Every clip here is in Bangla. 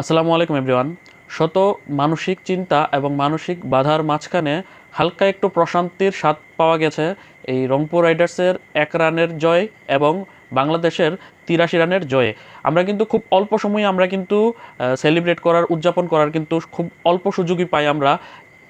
আসসালামু আলাইকুম এভরিওয়ান শত মানসিক চিন্তা এবং মানসিক বাধার মাঝখানে হালকা একটু প্রশান্তির স্বাদ পাওয়া গেছে। এই রংপুর রাইডার্সের এক রানের জয় এবং বাংলাদেশের তিরাশি রানের জয়ে। আমরা কিন্তু খুব অল্প সময়ে আমরা কিন্তু সেলিব্রেট করার, উদযাপন করার কিন্তু খুব অল্প সুযোগই পাই আমরা।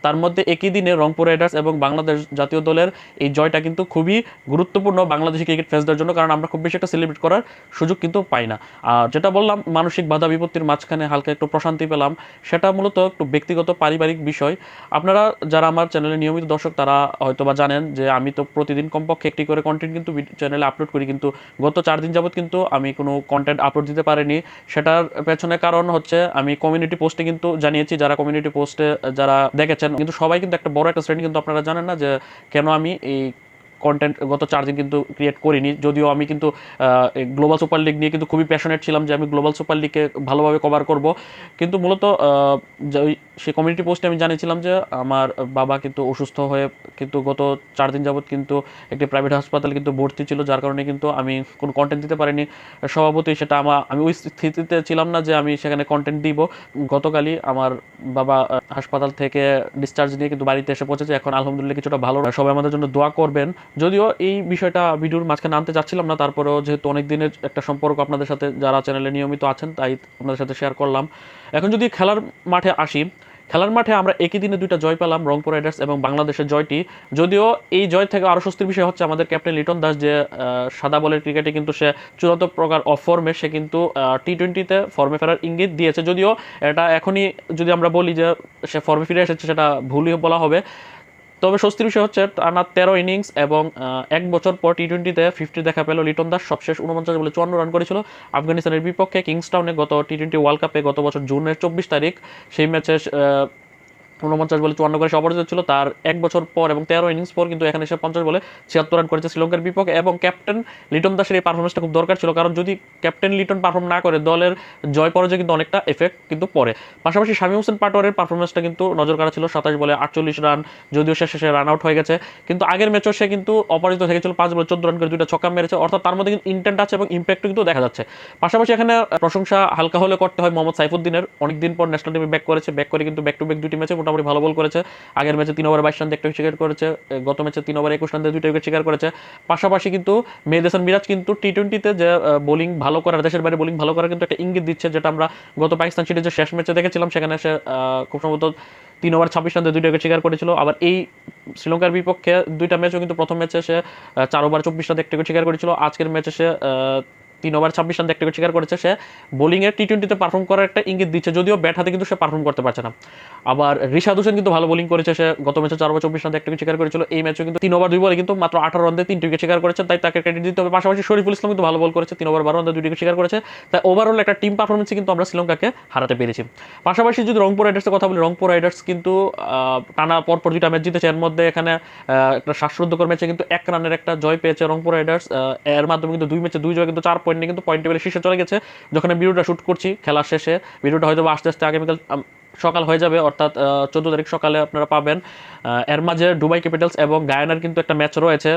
তার মধ্যে একই দিনে রংপুর রাইডার্স এবং বাংলাদেশ জাতীয় দলের এই জয়টা কিন্তু খুবই গুরুত্বপূর্ণ বাংলাদেশি ক্রিকেট ফ্যান্সদের জন্য, কারণ আমরা খুব বেশি একটা সেলিব্রেট করার সুযোগ কিন্তু পাই না। আর যেটা বললাম, মানসিক বাধা বিপত্তির মাঝখানে হালকা একটু প্রশান্তি পেলাম, সেটা মূলত একটু ব্যক্তিগত পারিবারিক বিষয়। আপনারা যারা আমার চ্যানেলে নিয়মিত দর্শক, তারা হয়তো বা জানেন যে আমি তো প্রতিদিন কমপক্ষে একটি করে কন্টেন্ট কিন্তু চ্যানেলে আপলোড করি, কিন্তু গত চার দিন যাবত কিন্তু আমি কোনো কন্টেন্ট আপলোড দিতে পারিনি। সেটার পেছনে কারণ হচ্ছে, আমি কমিউনিটি পোস্টে কিন্তু জানিয়েছি, যারা কমিউনিটি পোস্টে যারা দেখেছেন কিন্তু সবাই কিন্তু একটা বড় একটা শ্রেণি, কিন্তু আপনারা জানেন না যে কেন আমি এই কন্টেন্ট গত চার দিন কিন্তু ক্রিয়েট করিনি। যদিও আমি কিন্তু গ্লোবাল সুপার লিগ নিয়ে কিন্তু খুবই প্যাশনেট ছিলাম যে আমি গ্লোবাল সুপার লিগকে ভালোভাবে কভার করব। কিন্তু মূলত সেই কমিউনিটি পোস্টে আমি জানিয়েছিলাম যে আমার বাবা কিন্তু অসুস্থ হয়ে কিন্তু গত চার দিন যাবৎ কিন্তু একটি প্রাইভেট হাসপাতালে কিন্তু ভর্তি ছিল, যার কারণে কিন্তু আমি কোনো কন্টেন্ট দিতে পারিনি। স্বভাবতই সেটা আমার আমি ওই স্থিতিতে ছিলাম না যে আমি সেখানে কন্টেন্ট দিব। গতকালই আমার বাবা হাসপাতাল থেকে ডিসচার্জ নিয়ে কিন্তু বাড়িতে এসে পৌঁছেছে। এখন আলহামদুলিল্লাহ কিছুটা ভালো। সবাই আমাদের জন্য দোয়া করবেন। যদিও এই বিষয়টা ভিডিওর মাঝখানে আনতে চাচ্ছিলাম না, তারপরেও যেহেতু অনেক দিনের একটা সম্পর্ক আপনাদের সাথে, যারা চ্যানেলে নিয়মিত আছেন, তাই আপনাদের সাথে শেয়ার করলাম। এখন যদি খেলার মাঠে আসি, খেলার মাঠে আমরা একই দিনে দুইটা জয় পেলাম, রংপুর রাইডার্স এবং বাংলাদেশের জয়টি। যদিও এই জয় থেকে আরও স্বস্তির বিষয় হচ্ছে আমাদের ক্যাপ্টেন লিটন দাস, যে সাদা বলের ক্রিকেটে কিন্তু সে চূড়ান্ত প্রকার অফ ফর্মে সে কিন্তু টি টোয়েন্টিতে ফর্মে ফেরার ইঙ্গিত দিয়েছে। যদিও এটা এখনই যদি আমরা বলি যে, সে ফর্মে ফিরে এসেছে, সেটা ভুলই বলা হবে। তবে স্বস্তির বিষয় হচ্ছে, টানা তেরো ইনিংস এবং এক বছর পর টি টোয়েন্টিতে ফিফটি দেখা পেল লিটন দাস। সবশেষ উনপঞ্চাশ বলে চুয়ান্ন রান করেছিল। আফগানিস্তানের বিপক্ষে কিংস্টাউনে গত টি টোয়েন্টি ওয়ার্ল্ড কাপে গত বছর জুনের চব্বিশ তারিখ সেই ম্যাচে উনপঞ্চাশ বলে চুয়ান্ন করে সে অপরাজিত ছিল তার এক বছর পর এবং তেরো ইনিংস পর কিন্তু এখানে এসে পঞ্চাশ বলে ছিয়াত্তর রান করেছে শ্রীলঙ্কার বিপক্ষে। এবং ক্যাপ্টেন লিটন দাসের এই পারফরমেন্সটা খুব দরকার ছিল। কারণ যদি ক্যাপ্টেন লিটন পারফর্ম না করে, দলের জয় পরাজয় কিন্তু অনেকটা এফেক্ট কিন্তু পড়ে। পাশাপাশি শামী হোসেন পাটোয়ারের পারফরমেন্সটা কিন্তু নজর কাড়া ছিল। সাতাশ বলে আটচল্লিশ রান যদিও সে শেষে রান আউট হয়ে গেছে। কিন্তু আগের ম্যাচও সে কিন্তু অপরাজিত থেকেছিল। পাঁচ বলে চোদ্দ রান করে দুইটা ছক্কা মেরেছে। অর্থাৎ তার মধ্যে কিন্তু ইন্টেন্ট আছে এবং ইম্প্যাক্টও কিন্তু দেখা যাচ্ছে। পাশাপাশি এখানে প্রশংসা হালকা হলে করতে হয় মোহাম্মদ সাইফুদ্দিনের। অনেকদিন পর ন্যাশনাল টিমে ব্যাক করেছে। ব্যাক করে কিন্তু ব্যাক টু ব্যাক দুটি ম্যাচে মোটামুটি ভালো বল করেছে। আগের ম্যাচে তিন ওভার বাইশ রান একটা উইকেট করেছে গত ম্যাচে তিন ওভার একুশ রান দিয়ে দুইটা উইকেট শিকার করেছে। পাশাপাশি কিন্তু মেহেদেসান মিরাজ কিন্তু টি টোয়েন্টিতে যে বোলিং ভালো করার, দেশের বাইরে বোলিং ভালো করার কিন্তু একটা ইঙ্গিত দিচ্ছে, যেটা আমরা গত পাকিস্তান সিরিজের শেষ ম্যাচে দেখেছিলাম, সেখানে সে খুব সম্ভবত তিন ওভার ছাব্বিশ রান দিয়ে দুইটা উইকেট শিকার করেছিল। আবার এই শ্রীলঙ্কার বিপক্ষে দুইটা ম্যাচও কিন্তু প্রথম ম্যাচে সে চার ওভার চব্বিশ রান একটা উইকেট শিকার করেছিল। আজকের ম্যাচে সে তিন ওভার ছাব্বিশ রান একটা উইকেট করেছে। সে বোলিংয়ে টি টোয়েন্টিতে পারফর্ম করার একটা ইঙ্গিত দিচ্ছে, যদিও ব্যাট হাতে কিন্তু সে পারফর্ম করতে পারছে না। আবার রিশাদ হোসেন কিন্তু ভালো বোলিং করেছে, সে গত ম্যাচে চার ওভার চব্বিশ রান একটা উইকেট করেছিল, এই ম্যাচে কিন্তু তিন ওভার দুই বলে কিন্তু মাত্র আঠারো রান দিয়ে তিনটি উইকেট শিকার করেছে, তাই তাকে ক্রেডিট দিতে হবে। পাশাপাশি শরীফুল ইসলাম কিন্তু ভালো বল করেছে তিন ওভার বারো রান দুই উইকেট শিকার করেছে, তাই ওভারঅল একটা টিম পারফরমেন্সে কিন্তু আমরা শ্রীলঙ্কাকে হারাতে পেরেছি। পাশাপাশি যদি রংপুর রাইডার্সের কথা বলি, রংপুর রাইডার্স কিন্তু টানা পরপর দুইটা ম্যাচ জিতেছে, এর মধ্যে এখানে একটা শ্বাসরুদ্ধকর ম্যাচে কিন্তু এক রানের একটা জয় পেয়েছে রংপুর রাইডার্স এর মাধ্যমে কিন্তু দুই ম্যাচে দুই জয়, কিন্তু চার পয়েন্ট নিয়ে কিন্তু পয়েন্ট টেবিলে শীর্ষে চলে গেছে। যখন আমি ভিডিওটা শ্যুট করছি খেলার শেষে ভিডিওটা হয়তো আস্তে আস্তে আগামীকাল সকাল হয়ে যাবে, অর্থাৎ চোদ্দ তারিখ সকালে আপনারা পাবেন এর মাঝে ডুবাই ক্যাপিটালস এবং গায়ানার কিন্তু একটা ম্যাচ রয়েছে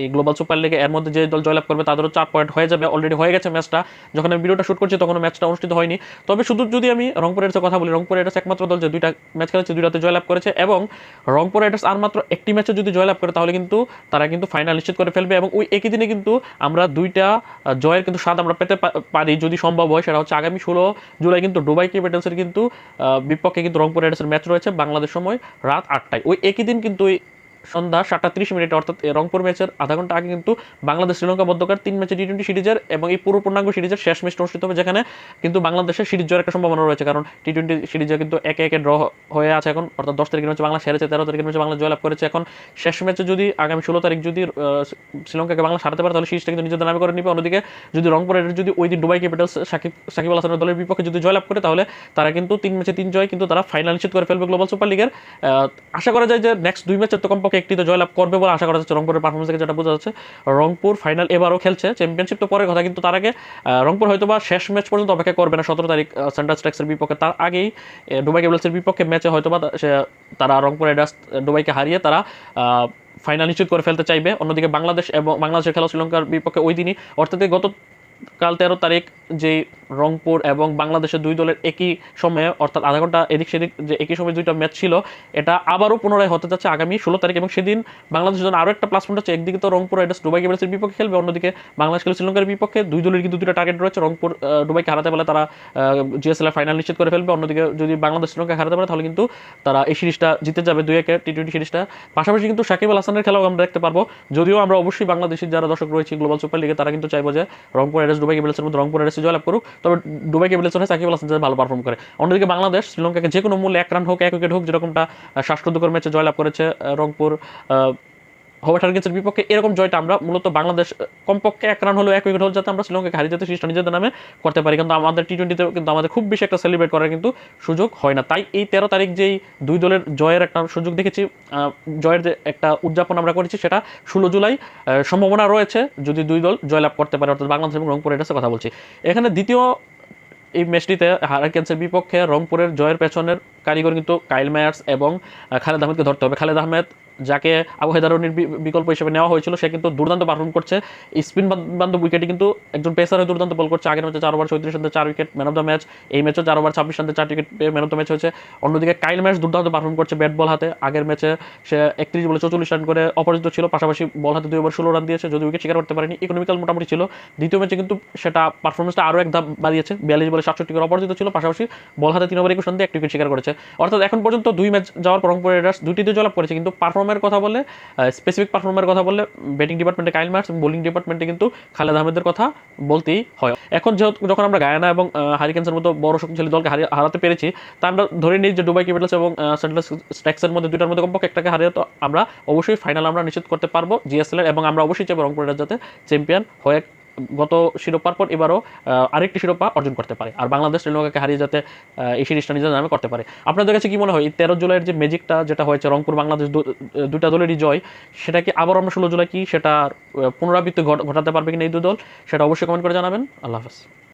এই গ্লোবাল সুপার লিগে এর মধ্যে যে দল জয়লাভ করবে তাদেরও চার পয়েন্ট হয়ে যাবে। অলরেডি হয়ে গেছে ম্যাচটা যখন আমি ভিডিওটা শুট করছি তখন ম্যাচটা অনুষ্ঠিত হয়নি। তবে শুধু যদি আমি রংপুর রাইডার্সের কথা বলি, রংপুর রাইডার্স একমাত্র দল যে দুইটা ম্যাচ খেলেছে, দুইটাতে জয়লাভ করেছে এবং রংপুর রাইডার্স আর মাত্র একটি ম্যাচে যদি জয়লাভ করে, তাহলে কিন্তু তারা কিন্তু ফাইনাল নিশ্চিত করে ফেলবে এবং ওই একই দিনে কিন্তু আমরা দুইটা জয়ের কিন্তু স্বাদ আমরা পেতে পারি যদি সম্ভব হয়। সেটা হচ্ছে আগামী ষোলো জুলাই কিন্তু ডুবাই ক্যাপিটালসের কিন্তু বিপক্ষে কিন্তু রংপুর রাইডার্সের ম্যাচ রয়েছে বাংলাদেশ সময় রাত আটটায়। ওই একই দিন কিন্তু ওই সন্ধ্যা সাতটা ত্রিশ মিনিটে, অর্থাৎ রংপুর ম্যাচের আধা ঘণ্টা আগে কিন্তু বাংলাদেশ শ্রীলঙ্কা মধ্যকার তিন ম্যাচে টি টোয়েন্টি সিরিজের এবং এই পুরো পূর্ণাঙ্গ সিরিজের শেষ ম্যাচটা অনুষ্ঠিত হবে, যেখানে কিন্তু বাংলাদেশের সিরিজ জয়ের একটা সম্ভাবনা রয়েছে। কারণ টি টোয়েন্টি সিরিজে কিন্তু একে একে ড্র হয়ে আছে এখন, অর্থাৎ দশ তারিখের ম্যাচে বাংলা সেরেছে তেরো তারিখের ম্যাচে বাংলা জয়লাভ করেছে। এখন শেষ ম্যাচে যদি আগামী ষোলো তারিখ যদি শ্রীলঙ্কাকে বাংলা সারাতে পারে, তাহলে সিরিজটা কিন্তু নিজেদের নামে করে নিবে। অন্যদিকে যদি রংপুর যদি ওই দিন দুবাই ক্যাপিটালস সাকিব সাকিব আল দলের বিপক্ষে যদি জয়লাভ করে, তাহলে তারা কিন্তু তিন ম্যাচে তিন জয় কিন্তু তারা ফাইনাল নিশ্চিত করে ফেলবে গ্লোবাল সুপার লিগের আশা করা যায় যে নেক্সট দুই ম্যাচের তো কমপক্ষে একটি তো জয়লাভ করবে বলে আশা করা যাচ্ছে। রংপুরের পারফরমেন্স থেকে যেটা বোঝা যাচ্ছে, রংপুর ফাইনাল এবারও খেলছে। চ্যাম্পিয়নশিপ তো পরের কথা, কিন্তু তার আগে রংপুর হয়তো বা শেষ ম্যাচ পর্যন্ত অপেক্ষা করবে না। সতেরো তারিখ সেন্টার স্ট্রাক্সের বিপক্ষে। তার আগেই ডুবাই ক্যাপিটালসের বিপক্ষে ম্যাচে হয়তো বা তারা রংপুর রাইডার্স ডুবাইকে হারিয়ে তারা ফাইনাল নিশ্চিত করে ফেলতে চাইবে। অন্যদিকে বাংলাদেশ এবং বাংলাদেশের খেলা শ্রীলঙ্কার বিপক্ষে ওই দিনই, অর্থাৎ গত কাল তেরো তারিখ যে রংপুর এবং বাংলাদেশের দুই দলের একই সময়ে অর্থাৎ আধা ঘণ্টা এদিক সেদিক যে একই সময়ে দুইটা ম্যাচ ছিল এটা আবারও পুনরায় হতে যাচ্ছে আগামী ষোলো তারিখ এবং সেদিন বাংলাদেশের জন্য আরও একটা প্লাস পয়েন্ট হচ্ছে। একদিকে তো রংপুর রাইডার্স দুবাই ক্যাপিটালসের বিপক্ষে খেলবে অন্যদিকে বাংলাদেশ খেলবে শ্রীলঙ্কার বিপক্ষে। দুই দলের কিন্তু দুটো টার্গেট রয়েছে। রংপুর আহ, দুবাইকে হারাতে পারলে তারা জিএসএল ফাইনাল নিশ্চিত করে ফেলবে। অন্যদিকে যদি বাংলাদেশ শ্রীলঙ্কা হারাতে পারে তাহলে কিন্তু তারা এই সিরিজটা জিতে যাবে দুই একে টি টোয়েন্টি সিরিজটা। পাশাপাশি কিন্তু সাকিব আল হাসানের খেলাও আমরা দেখতে পারব। যদিও আমরা অবশ্যই বাংলাদেশের যারা দর্শক রয়েছে গ্লোবাল সুপার লিগে তারা কিন্তু চাইব যে রংপুর রাইডার্স দুবাই ক্যাপিটালসের মধ্যে রংপুর রাইডার্স জয়লাভ করুক। তবে দুবাই ক্যাপিটালস হয়ে সাকিব আল হাসান ভালো পারফর্ম করে। অন্যদিকে বাংলাদেশ, শ্রীলঙ্কাকে যে কোনো মূল্যে এক রান হোক, এক উইকেট হোক, যেরকমটা শ্বাসরুদ্ধকর ম্যাচে জয়লাভ করেছে রংপুর হোভার টার্গেটসের বিপক্ষে এরকম জয়টা আমরা মূলত বাংলাদেশ কমপক্ষে এক রান হলো এক উইকেট হলো যাতে আমরা শ্রীলঙ্কাকে হারিয়ে যেতে সিরিজটা নিজেদের নামে করতে পারি। কিন্তু আমাদের টি টোয়েন্টিতে কিন্তু আমাদের খুব বেশি একটা সেলিব্রেট করার কিন্তু সুযোগ হয় না। তাই এই তেরো তারিখ যেই দুই দলের জয়ের একটা সুযোগ দেখেছি জয়ের যে একটা উদযাপন আমরা করেছি সেটা ষোলো জুলাই সম্ভাবনা রয়েছে যদি দুই দল জয়লাভ করতে পারে, অর্থাৎ বাংলাদেশ এবং রংপুর রাইডার্সের কথা বলছি। এখানে দ্বিতীয় এই ম্যাচটিতে হারাকেন্সের বিপক্ষে রংপুরের জয়ের পেছনের কারিগর কিন্তু কাইল মায়ার্স এবং খালেদ আহমেদকে ধরতে হবে। খালেদ আহমেদ যাকে আবু হেদারনির বিকল্প হিসেবে নেওয়া হয়েছিল, সে কিন্তু দুর্দান্ত পারফর্ম করছে। স্পিন বান্ধব উইকেটে কিন্তু একজন পেসার দুর্দান্ত বল করছে। আগের ম্যাচে চার ওভার চৌত্রিশ রানে চার wicket man of the match এই ম্যাচে চার ওভার ছাব্বিশ রানে চার wicket man of the match হয়েছে। অন্যদিকে কাইল ম্যাচ দুর্দান্ত পারফর্ম করছে ব্যাট বল হাতে। আগের ম্যাচে সে একত্রিশ বলে চৌচল্লিশ রান করে অপরাজিত ছিল, পাশাপাশি বল হাতে দুই ওভার ষোলো রান দিয়েছে। যদি উইকেট শিকার করতে পারেনি। ইকোনমিক্যাল মোটামুটি ছিল। দ্বিতীয় ম্যাচে কিন্তু সেটা পারফরমেন্সটা আরও এক ধাপ বাড়িয়েছে। বিয়াল্লিশ বলে সাতষট্টি করে অপরাজিত ছিল, পাশাপাশি বল হাতে তিন ওভার একুশ রান দিয়ে এক উইকেট শিকার করেছে। অর্থাৎ এখন পর্যন্ত দুই ম্যাচ যাওয়ার পর রংপুর রাইডার্স দুইটিতে জয়লাভ করেছে। কিন্তু পারফর্মের কথা বলে স্পেসিফিক পারফর্মের কথা বললে ব্যাটিং ডিপার্টমেন্টে কাইল মার্স বোলিং ডিপার্টমেন্টে কিন্তু খালেদ আহমেদের কথা বলতেই হয়। এখন যেহেতু যখন আমরা গায়ানা এবং হারিকেন্সের মতো বড় শক্তিশালী দলকে হারাতে পেরেছি, তা আমরা ধরে নিই যে দুবাই ক্যাপিটালস এবং সেন্ট্রাল স্ট্যাক্সের মধ্যে দুইটার মধ্যে কমপক্ষে একটাকে হারিয়ে তো আমরা অবশ্যই ফাইনাল আমরা নিশ্চিত করতে পারব জিএসএল এবং আমরা অবশ্যই চাইব রংপুর রাইডার্স যাতে চ্যাম্পিয়ন হয়ে গত শিরোপার পর এবারও আরেকটি শিরোপা অর্জন করতে পারে। আর বাংলাদেশ শ্রীলঙ্কাকে হারিয়ে যাতে এই সিরিজটা নিজের নামে করতে পারে। আপনাদের কাছে কি মনে হয়, এই তেরো জুলাইয়ের যে ম্যাজিকটা যেটা হয়েছে, রংপুর বাংলাদেশ দুটা দলেরই জয়, সেটা কি আবার আমরা ষোলো জুলাই কি সেটা পুনরাবৃত্তি ঘটাতে পারবে কিনা এই দু দল, সেটা অবশ্যই কমেন্ট করে জানাবেন। আল্লাহ হাফেজ।